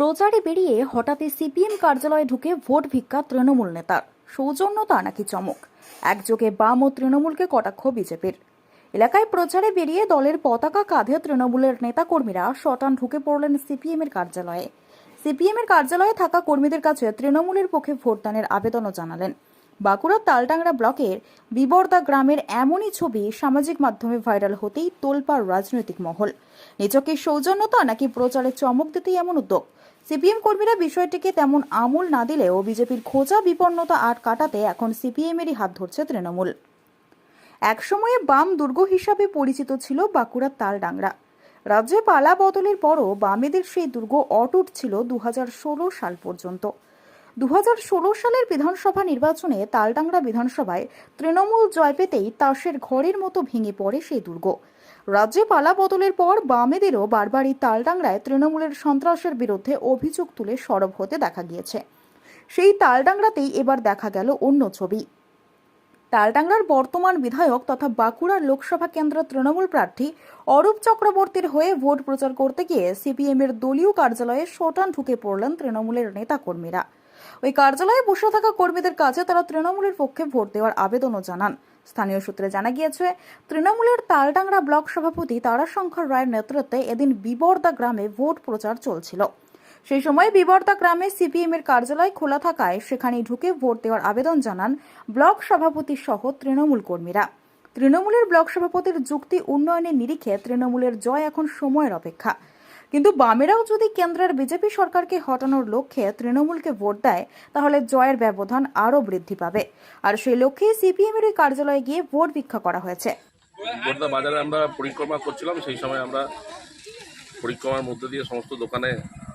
প্রচারে বেরিয়ে হঠাৎই সিপিএম কার্যালয়ে ঢুকে ভোট ভিক্ষা তৃণমূল নেতার। সৌজন্যতা নাকি চমক? একযোগে বাম ও তৃণমূলকে কটাক্ষ বিজেপির। এলাকায় প্রচারে বেরিয়ে দলের পতাকা কাঁধে তৃণমূলের নেতাকর্মীরা শটান ঢুকে পড়লেন সিপিএম এর কার্যালয়ে। সিপিএম এর কার্যালয়ে থাকা কর্মীদের কাছে তৃণমূলের পক্ষে ভোটদানের আবেদনও জানালেন। বাঁকুড়ার তালডাংরা ব্লকের বিবর্দা গ্রামের এমনই ছবি সামাজিক মাধ্যমে ভাইরাল হতেই তোলপাড় রাজনৈতিক মহল। নিজকে সৌজন্যতা নাকি প্রচারে চমক দিতেই এমন উদ্যোগ? সিপিএম কর্মীরা বিষয়টিকে তেমন আমল না দিলেও বিজেপির খোঁজা বিপন্নতা আট কাটাতে এখন সিপিএম এরই হাত ধরছে তৃণমূল। একসময়ে বাম দুর্গ হিসাবে পরিচিত ছিল বাঁকুড়ার তালডাংরা। রাজ্যে পালা বদলের পরও বামেদের সেই দুর্গ অটুট ছিল দু হাজার ষোলো সাল পর্যন্ত। দু হাজার ষোলো সালের বিধানসভা নির্বাচনে তালডাংরা বিধানসভায় তৃণমূল জয় পেতেই তাসের ঘরের মতো ভেঙে পড়ে সেই দুর্গ। রাজ্যে পালা বদলের পর বামেদেরও বারবারই তালডাংরায় তৃণমূলের সন্ত্রাসের বিরুদ্ধে অভিযোগ তুলে সরব হতে দেখা গিয়েছে। সেই তালডাংরাতেই এবার দেখা গেল অন্য ছবি। তালডাংরার বর্তমান বিধায়ক তথা বাঁকুড়ার লোকসভা কেন্দ্রের তৃণমূল প্রার্থী অরূপ চক্রবর্তীর হয়ে ভোট প্রচার করতে গিয়ে সিপিএম এর দলীয় কার্যালয়ে শোটান ঢুকে পড়লেন তৃণমূলের নেতাকর্মীরা। ওই কার্যালয়ে বসে থাকা কর্মীদের কাছে তারা তৃণমূলের পক্ষে ভোট দেওয়ার আবেদনও জানান। স্থানীয় সূত্রে জানা গিয়েছে, তৃণমূলের তালডাংরা ব্লক সভাপতি তারাশঙ্কর রায়ের নেতৃত্বে এদিন বিবর্দা গ্রামে ভোট প্রচার চলছিল। সেই সময় বিবর্দা গ্রামে সিপিএম এর কার্যালয় খোলা থাকায় সেখানে ঢুকে ভোট দেওয়ার আবেদন জানান ব্লক সভাপতি সহ তৃণমূল কর্মীরা। তৃণমূলের ব্লক সভাপতির যুক্তি উন্নয়নের নিরিখে তৃণমূলের জয় এখন সময়ের অপেক্ষা। কিন্তু বামেরাও যদি কেন্দ্রের বিজেপি সরকারকে হটানোর লক্ষ্যে তৃণমূলকে ভোট দেয়, তাহলে জয়ের ব্যবধান আরও বৃদ্ধি পাবে। আর সেই লক্ষ্যে সিপিএম এর ওই কার্যালয়ে গিয়ে ভোট ভিক্ষা করা হয়েছে। বর্দা বাজারে আমরা পরিক্রমা করছিলাম, সেই সময় আমরা পরিক্রমার মধ্যে দিয়ে সমস্ত দোকানে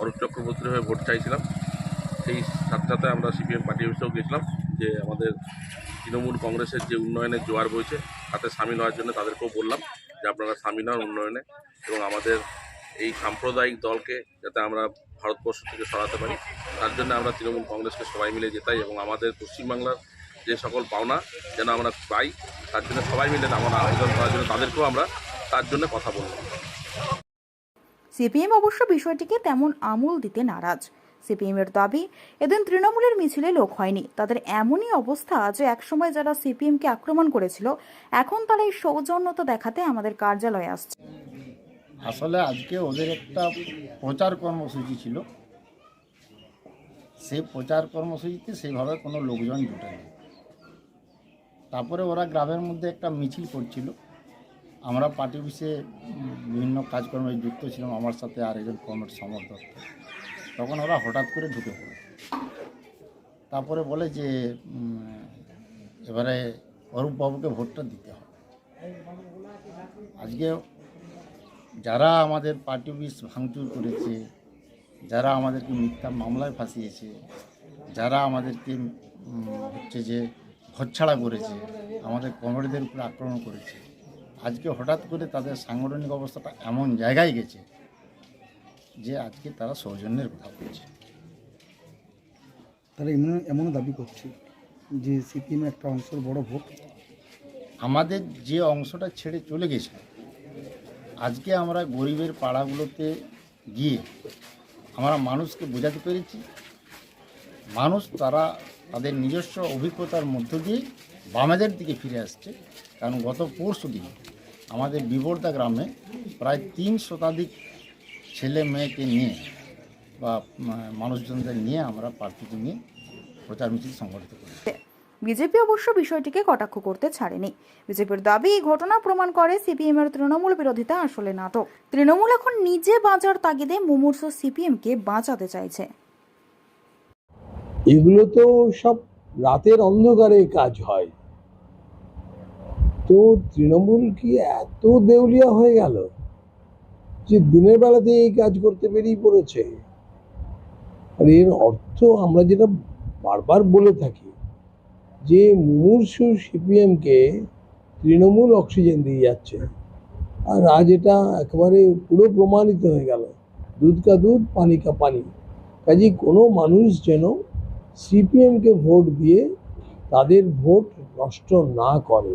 অরূপ চক্রবর্তীর হয়ে ভোট চাইছিলাম। সেই সাথে সাথে আমরা সিপিএম পার্টি অফিসেও গেছিলাম যে আমাদের তৃণমূল কংগ্রেসের যে উন্নয়নের জোয়ার বইছে, তাতে সামিল হওয়ার জন্য তাদেরকেও বললাম যে আপনারা সামিল হন উন্নয়নে এবং আমাদের এই সাম্প্রদায়িক দলকে যাতে আমরা ভারতবর্ষ থেকে সরাতে পারি, তার জন্য আমরা তৃণমূল কংগ্রেসকে সবাই মিলে যেতাই এবং আমাদের পশ্চিমবাংলার যে সকল পাওনা যেন আমরা পাই, তার জন্য সবাই মিলে আমরা আবেদন করার জন্য তাদেরকেও আমরা তার জন্য কথা বললাম সিপিএম অবশ্য বিষয়টিকে তেমন আমল দিতে নারাজ। সিপিএম এর দাবি, এদিন তৃণমূলের মিছিলে লোক হয়নি। তাদের এমনই অবস্থা যে একসময় যারা সিপিএম কে আক্রমণ করেছিল, এখন তারা এই সৌজন্যতা দেখাতে আমাদের কার্যালয়ে আসছে। আসলে আজকে ওদের একটা প্রচার কর্মসূচি ছিল। সেই প্রচার কর্মসূচিতে সেইভাবে কোনো লোকজন জুটেনি তারপরে ওরা গ্রামের মধ্যে একটা মিছিল করছিল। আমরা পার্টি অফিসে বিভিন্ন কাজকর্মে যুক্ত ছিলাম, আমার সাথে আরেকজন কমের সমর্থক। তখন ওরা হঠাৎ করে ঢুকে পড়ে। তারপরে বলে যে এবারে অরূপবাবুকে ভোটটা দিতে হবে। আজকে যারা আমাদের পার্টি অফিস ভাঙচুর করেছে যারা আমাদেরকে মিথ্যা মামলায় ফাঁসিয়েছে যারা আমাদেরকে হচ্ছে যে ঘরছাড়া করেছে আমাদের কমরেডদের উপরে আক্রমণ করেছে আজকে হঠাৎ করে তাদের সাংগঠনিক অবস্থাটা এমন জায়গায় গেছে যে আজকে তারা সৌজন্যের কথা বলছে। তারা এমন এমনও দাবি করছে যে সিপিএম একটা অংশের বড় ভোট। আমাদের যে অংশটা ছেড়ে চলে গেছে আজকে আমরা গরিবের পাড়াগুলোতে গিয়ে আমরা মানুষকে বোঝাতে পেরেছি। মানুষ তারা তাদের নিজস্ব অভিজ্ঞতার মধ্য দিয়ে বামেদের দিকে ফিরে আসছে। কারণ গত পরশু দিন আমাদের বিবর্দা গ্রামে প্রায় তিন শতাধিক ছেলে মেয়েকে নিয়ে বা মানুষজনদের নিয়ে আমরা প্রার্থীকে নিয়ে প্রচার মিছিল সংগঠিত করি বিজেপি অবশ্য বিষয়টিকে কটাক্ষ করতে ছাড়েনি। বিজেপির দাবি, এই ঘটনা প্রমাণ করে সিপিএম এর তৃণমূল বিরোধিতা আসলে নাটক। তৃণমূল এখন নিজে বাঁচার তাগিদে মুমূর্ষ সিপিএম কে বাঁচাতে চাইছে। এগুলো তো সব রাতের অন্ধকারে কাজ হয়। তো তৃণমূল কি এত দেউলিয়া হয়ে গেল যে দিনের বেলাতে এই কাজ করতে বেরিয়ে পড়েছে? আর এর অর্থ আমরা যেটা বারবার বলে থাকি যে মুমূর্ষু সিপিএমকে তৃণমূল অক্সিজেন দিয়ে যাচ্ছে। আর আজ এটা একেবারে পুরো প্রমাণিত হয়ে গেল। দুধ কা দুধ, পানি কা পানি। কাজে কোনো মানুষ যেন সিপিএমকে ভোট দিয়ে তাদের ভোট নষ্ট না করে।